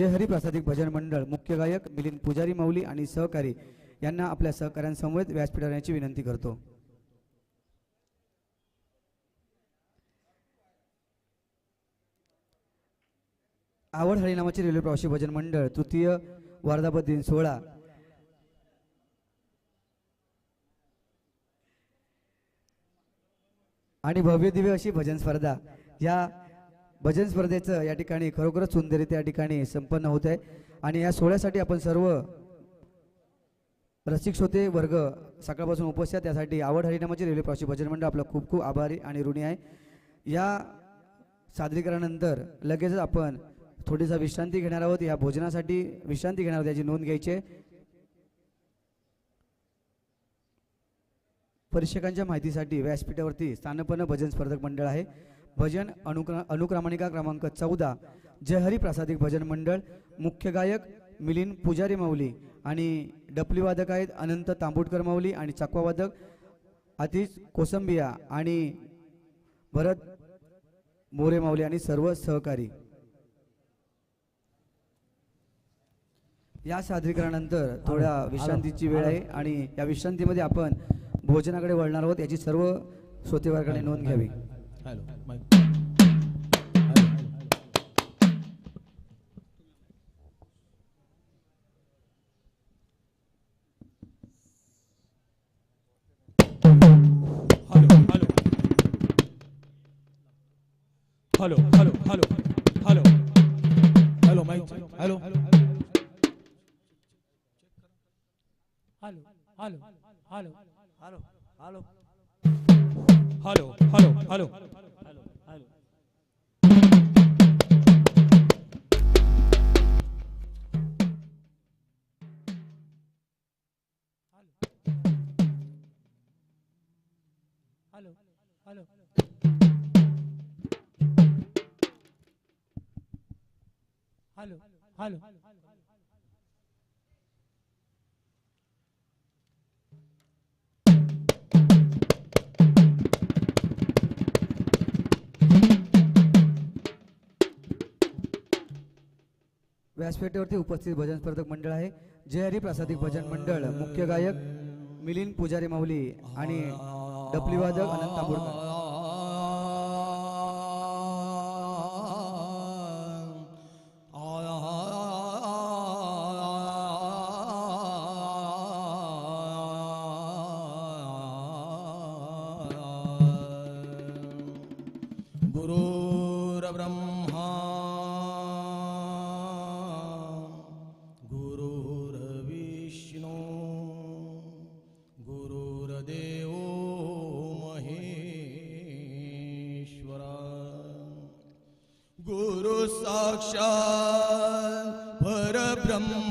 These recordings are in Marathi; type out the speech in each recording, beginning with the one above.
जय हरी प्रासादिक भजन मंडळ मुख्य गायक मिलिंद पुजारी मौली आणि सहकारी यांना आपल्या सहकाऱ्यांसमवेत व्यासपीठावर येण्याची विनंती करतो. आवड हरिनामाचे रेल्वे प्रवासी भजन मंडळ तृतीय वर्धापत दिन सोहळा. आणि भव्य दिव्य अशी भजन स्पर्धा. या भजन स्पर्धेचं या ठिकाणी खरोखरच सुंदररित्या या ठिकाणी संपन्न होत आहे. आणि या सोहळ्यासाठी आपण सर्व रसिक श्रोते वर्ग सकाळपासून उपस्थित त्यासाठी आवड हरिनामाचे रेल्वे प्रवासी भजन मंडळ आपलं खूप खूप आभारी आणि ऋणी आहे. या सादरीकरणानंतर लगेचच आपण थोडीसा विश्रांती घेणार आहोत. या भोजनासाठी विश्रांती घेणार आहोत. याची नोंद घ्यायची आहे. परीक्षकांच्या माहितीसाठी व्यासपीठावरती स्थानपन्न भजन स्पर्धक मंडळ आहे. भजन अनुक्र अनुक्रमणिका क्रमांक चौदा जय हरी प्रासादिक भजन मंडळ मुख्य गायक मिलिंद पुजारी माऊली आणि डपली वादक आहेत अनंत तांबुटकर माऊली आणि चकवा वादक अतिश कोसंबिया आणि भरत मोरे माऊली आणि सर्व सहकारी. या सादरीकरणानंतर थोड्या विश्रांतीची वेळ आहे आणि या विश्रांतीमध्ये आपण भोजनाकडे वळणार आहोत याची सर्व श्रोतेवर्गाने नोंद घ्यावी. حلو مايك حلو حلو حلو حلو حلو مايك حلو حلو حلو حلو حلو حلو Hallo, hallo, hello. Hello, hello. Hello, hello. व्यासपीठावरती उपस्थित भजन स्पर्धक मंडळ आहे. जयहरी प्रासादिक भजन मंडळ मुख्य गायक मिलिंद पुजारी माऊली आणि डपली वादक अनंत आंबोडकर साक्षात परब्रह्म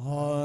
Oh.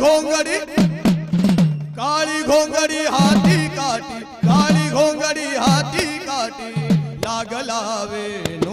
घोंगडी. काळी घोंगडी हाती काठी काळी घोंगडी हाती काठी लागला वेळ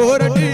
राधा गोरटी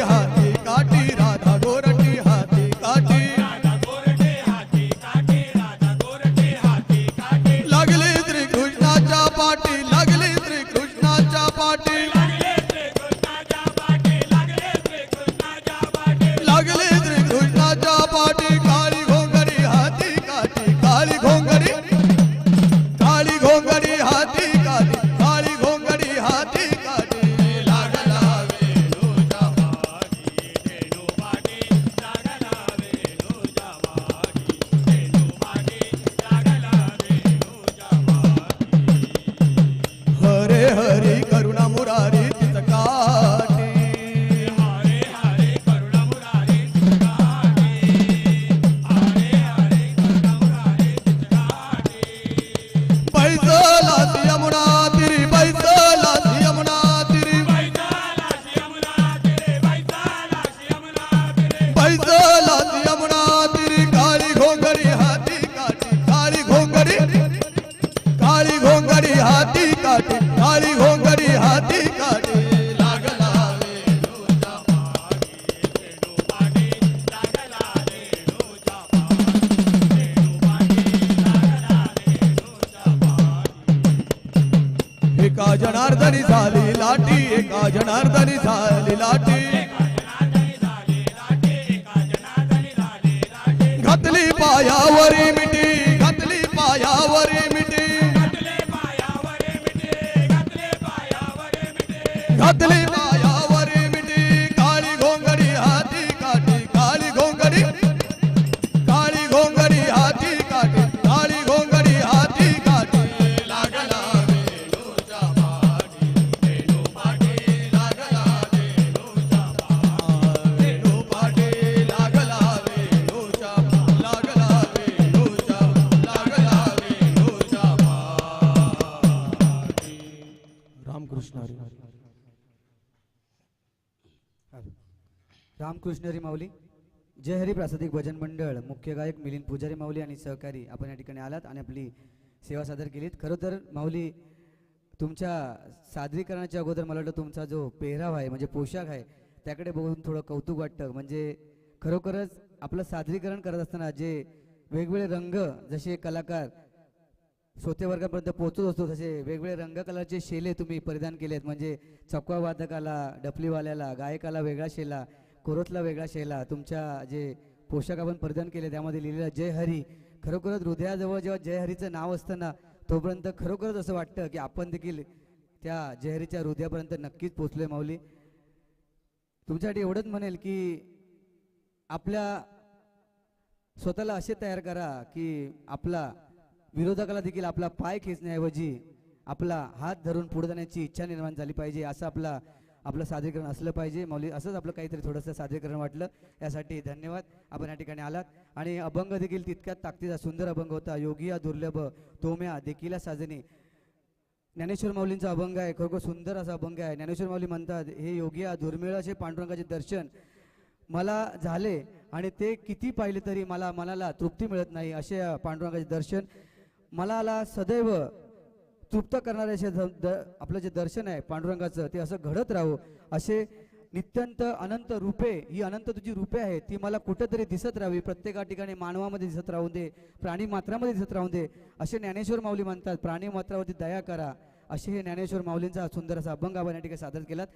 माऊली. जय हरी प्रासादिक भजन मंडळ. मुख्य गायक मिलिंद पुजारी माऊली आणि सहकारी आपण या ठिकाणी आलात आणि आपली सेवा सादर केलीत. खरं तर माऊली तुमच्या सादरीकरणाच्या अगोदर मला वाटतं तुमचा जो पेहराव आहे म्हणजे पोशाख आहे त्याकडे बघून थोडं कौतुक वाटतं. म्हणजे खरोखरच आपलं सादरीकरण करत असताना जे वेगवेगळे रंग जसे कलाकार श्रोतेवर्गापर्यंत पोहोचत असतो तसे वेगवेगळे रंगकलाचे शेले तुम्ही परिधान केले आहेत म्हणजे चकवा वादकाला डफलीवाल्याला गायकाला वेगळा शेला कोरतला वेगळा शेला तुमच्या जे पोशाख आपण परिधान केले त्यामध्ये लिहिलेलं जय हरी खरोखरच हृदयाजवळ जेव्हा जय हरीचं नाव असतं ना तोपर्यंत खरोखरच असं वाटतं की आपण देखील त्या जयहरीच्या हृदयापर्यंत नक्कीच पोचलोय माऊली. तुमच्यासाठी एवढंच म्हणेल की आपल्या स्वतःला असे तयार करा की आपला विरोधकाला देखील आपला पाय खेचण्याऐवजी आपला हात धरून पुढे जाण्याची इच्छा निर्माण झाली पाहिजे असं आपला आपलं सादरीकरण असलं पाहिजे. मौली असंच आपलं काहीतरी थोडंसं सादरीकरण वाटलं. यासाठी धन्यवाद. आपण या ठिकाणी आलात. आणि अभंग देखील तितक्यात ताकदीचा सुंदर अभंग होता. योगिया दुर्लभ तोम्या देखीला साजनी. ज्ञानेश्वर माऊलींचा अभंग आहे. खरोखर सुंदर असा अभंग आहे. ज्ञानेश्वर माऊली म्हणतात हे योगिया दुर्मिळ असे पांडुरंगाचे दर्शन मला झाले आणि ते किती पाहिले तरी मला मनाला तृप्ती मिळत नाही. असे पांडुरंगाचे दर्शन मनाला सदैव तृप्त करणारे असे द- आपलं जे दर्शन आहे पांडुरंगाचं ते असं घडत राहो. असे नित्यंत अनंत रूपे ही अनंत तुझी रूपे आहेत ती मला कुठेतरी दिसत राहावी. प्रत्येका ठिकाणी मानवामध्ये दिसत राहू दे प्राणी मात्रामध्ये दिसत राहू दे. असे ज्ञानेश्वर माऊली म्हणतात प्राणी मात्रावरती दया करा. असे हे ज्ञानेश्वर माऊलींचा सुंदर असा अभंग आपण या ठिकाणी सादर केलात.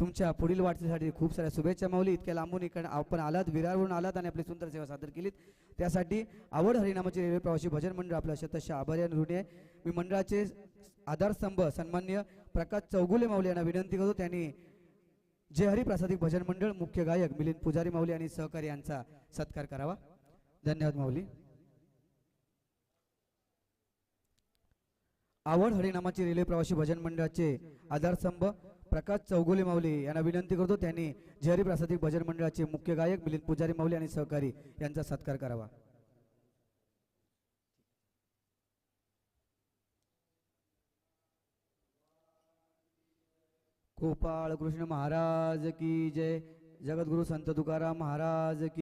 तुमच्या पुढील वाटचालीसाठी खूप साऱ्या शुभेच्छा माऊली. इतक्या लांबून इकडे आपण आलात विरारवरून आलात आणि आपली सुंदर सेवा सादर केलीत. त्यासाठी आवड हरिनामाची रेल्वे प्रवासी भजन मंडळ आपल्या शतशा आभारी आणि ऋणी आहे. मी मंडळाचे आधारस्तंभ सन्मान्य प्रकाश चौगुले माऊली यांना विनंती करतो. त्यांनी जय हरी प्रासादिक भजन मंडळ मुख्य गायक मिलिंद पुजारी माऊली आणि सहकारी यांचा सत्कार करावा. धन्यवाद माऊली. आवड हरिनामाची रेल्वे प्रवासी भजन मंडळाचे आधारस्तंभ प्रकाश चौगुले माऊली यांना विनंती करतो. त्यांनी जय हरी प्रासादिक भजन मंडळाचे मुख्य गायक मिलिंद पुजारी माऊली आणि सहकारी यांचा सत्कार करावा. गोपाळ कृष्ण महाराज की जय. जगद्गुरु संत तुकाराम महाराज की